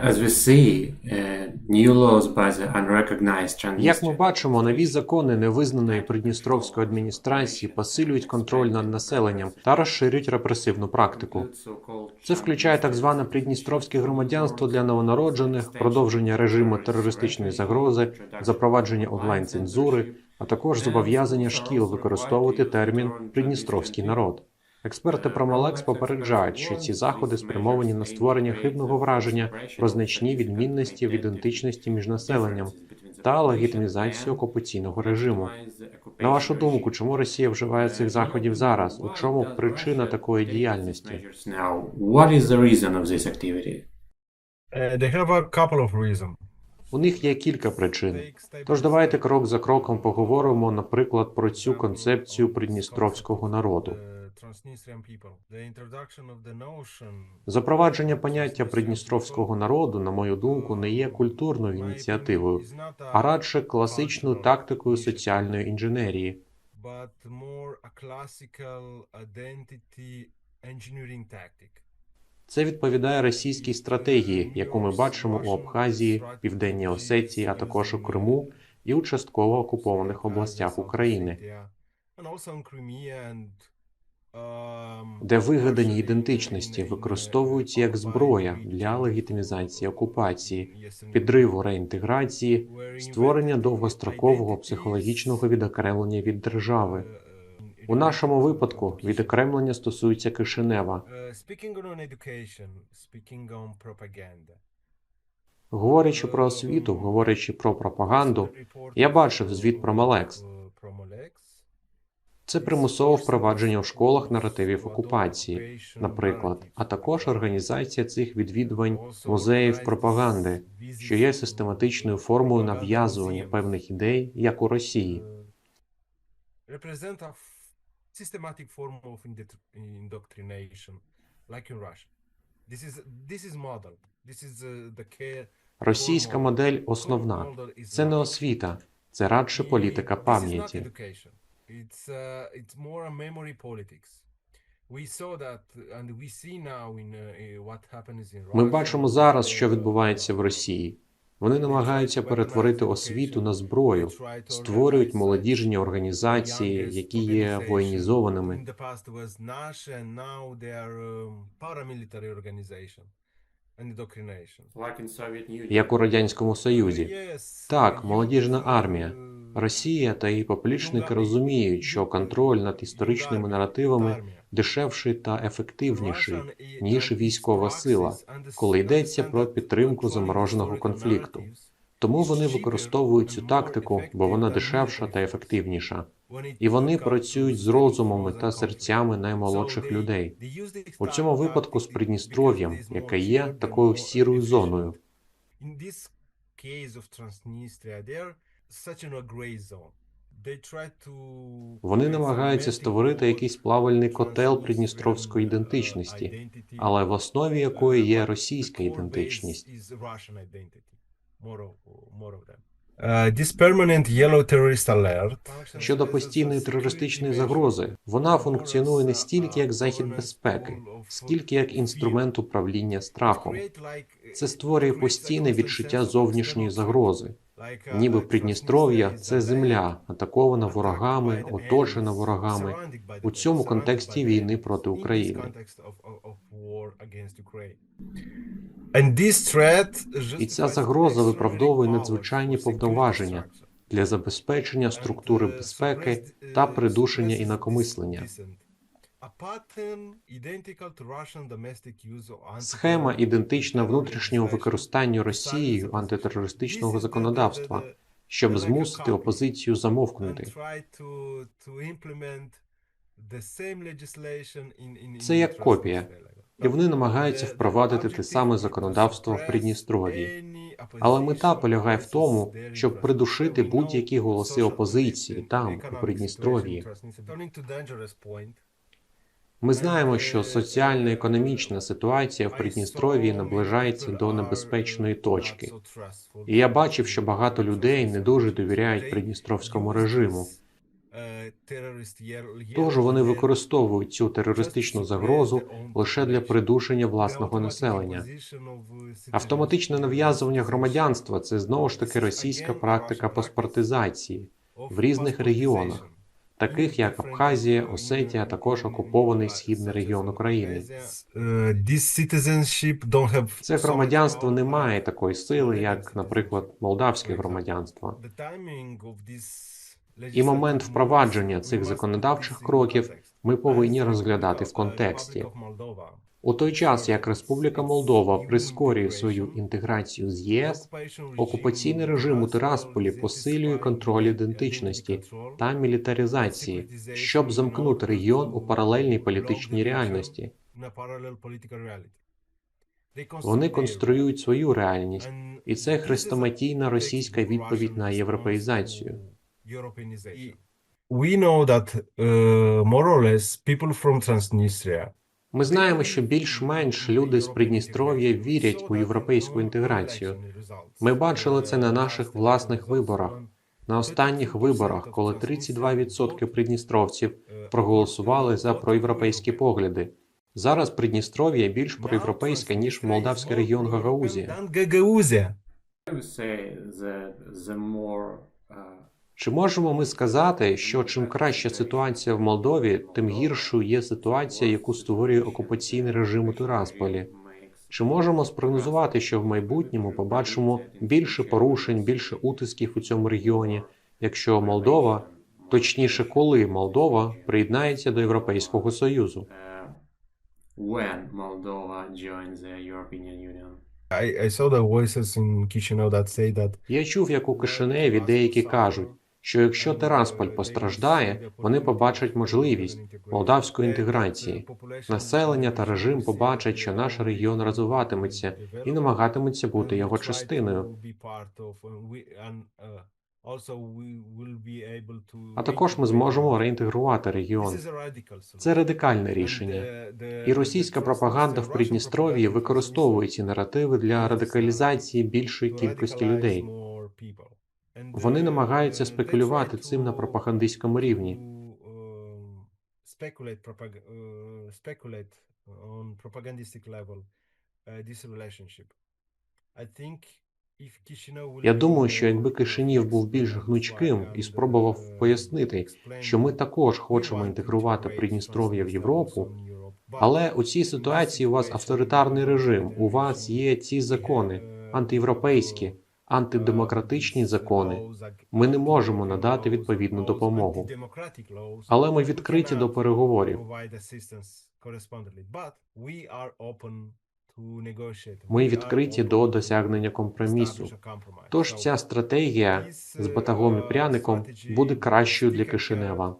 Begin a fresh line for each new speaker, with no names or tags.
As we see, uh, new laws by the unrecognized
Як ми бачимо, нові закони невизнаної Придністровської адміністрації посилюють контроль над населенням та розширюють репресивну практику. Це включає так зване придністровське громадянство для новонароджених, продовження режиму терористичної загрози, запровадження онлайн-цензури, а також зобов'язання шкіл використовувати термін придністровський народ. Експерти Промалекс попереджають, що ці заходи спрямовані на створення хибного враження про значні відмінності в ідентичності між населенням та легітимізацію окупаційного режиму. На вашу думку, чому Росія вживає цих заходів зараз? У чому причина такої діяльності?
Reasons.
У них є кілька причин. Тож давайте крок за кроком поговоримо, наприклад, про цю концепцію придністровського народу. Запровадження поняття придністровського народу, на мою думку, не є культурною ініціативою, а радше класичною тактикою соціальної інженерії. Це відповідає російській стратегії, яку ми бачимо у Абхазії, Південній Осетії, а також у Криму і у частково окупованих областях України, де вигадані ідентичності використовуються як зброя для легітимізації окупації, підриву реінтеграції, створення довгострокового психологічного відокремлення від держави. У нашому випадку відокремлення стосується Кишинева. Говорячи про освіту, говорячи про пропаганду, я бачив звіт про Малекс. Це примусове впровадження в школах наративів окупації, наприклад, а також організація цих відвідувань музеїв пропаганди, що є систематичною формою нав'язування певних ідей, як у Росії. Російська модель основна. Це не освіта, це радше політика пам'яті.
It's uh, it's more a memory politics. We saw that, and we see now in uh, what happens in Russia.
Ми бачимо зараз, що відбувається в Росії. Вони намагаються перетворити освіту на зброю, створюють молодіжні організації, які є воєнізованими. Як у радянському Союзі. Так, молодіжна армія. Росія та її поплічники розуміють, що контроль над історичними наративами дешевший та ефективніший, ніж військова сила, коли йдеться про підтримку замороженого конфликту. Тому вони використовують цю тактику, бо вона дешевша та ефективніша. І вони працюють з розумами та серцями наймолодших людей. У цьому випадку з Придністров'ям, яке є такою сірою зоною. Вони намагаються створити якийсь плавальний котел придністровської ідентичності, але в основі якої є російська ідентичність.
More of, more of them. This permanent yellow terrorist alert
Щодо постійної терористичної загрози, вона функціонує не стільки як захід безпеки, скільки як інструмент управління страхом. Це створює постійне відчуття зовнішньої загрози, ніби Придністров'я це земля, атакована ворогами, оточена ворогами у цьому контексті війни проти України. І ця загроза виправдовує надзвичайні повноваження для забезпечення структури безпеки та придушення інакомислення. Схема ідентична внутрішньому використанню Росією антитерористичного законодавства, щоб змусити опозицію замовкнути. Це як копія, і вони намагаються впровадити те саме законодавство в Придністров'ї. Але мета полягає в тому, щоб придушити будь-які голоси опозиції там, у Придністров'ї. Ми знаємо, що соціально-економічна ситуація в Придністров'ї наближається до небезпечної точки. І я бачив, що багато людей не дуже довіряють придністровському режиму. Тож вони використовують цю терористичну загрозу лише для придушення власного населення. Автоматичне нав'язування громадянства це знову ж таки російська практика паспортизації, в різних регіонах, таких як Абхазія, Осетія, а також окупований східний регіон України. Це громадянство не має такої сили, як, наприклад, молдавське громадянство. І момент впровадження цих законодавчих кроків ми повинні розглядати в контексті. У той час, як Республіка Молдова прискорює свою інтеграцію з ЄС, окупаційний режим у Тирасполі посилює контроль ідентичності та мілітаризації, щоб замкнути регіон у паралельній політичній реальності. Вони конструюють свою реальність, і це хрестоматійна російська відповідь на європеїзацію.
We know that uh, more or less people from Transnistria
Ми знаємо, що більш-менш люди з Придністров'я вірять у європейську інтеграцію. Ми бачили це на наших власних виборах. На останніх виборах, коли 32% придністровців проголосували за проєвропейські погляди. Зараз Придністров'я більш проєвропейське, ніж молдавський регіон Гагаузія. Чи можемо ми сказати, що чим краща ситуація в Молдові, тим гіршою є ситуація, яку створює окупаційний режим у Тирасполі? Чи можемо спрогнозувати, що в майбутньому побачимо більше порушень, більше утисків у цьому регіоні, якщо Молдова, точніше, коли Молдова приєднається до Європейського Союзу?
when Moldova joins the European Union.
I, I saw the voices in Chisinau that say that
Я чув, як у Кишиневі деякі кажуть, що якщо Тирасполь постраждає, вони побачать можливість молдавської інтеграції. Населення та режим побачать, що наш регіон розвиватиметься і намагатиметься бути його частиною. А також ми зможемо реінтегрувати регіон. Це радикальне рішення. І російська пропаганда в Придністров'ї використовує ці наративи для радикалізації більшої кількості людей. Вони намагаються спекулювати цим на пропагандистському рівні. Я думаю, що якби Кишинів був більш гнучким і спробував пояснити, що ми також хочемо інтегрувати Придністров'я в Європу, але у цій ситуації у вас авторитарний режим, у вас є ці закони антиєвропейські, антидемократичні закони. Ми не можемо надати відповідну допомогу. Але ми відкриті до переговорів. Ми відкриті до досягнення компромісу. Тож ця стратегія з батагом і пряником буде кращою для Кишинева.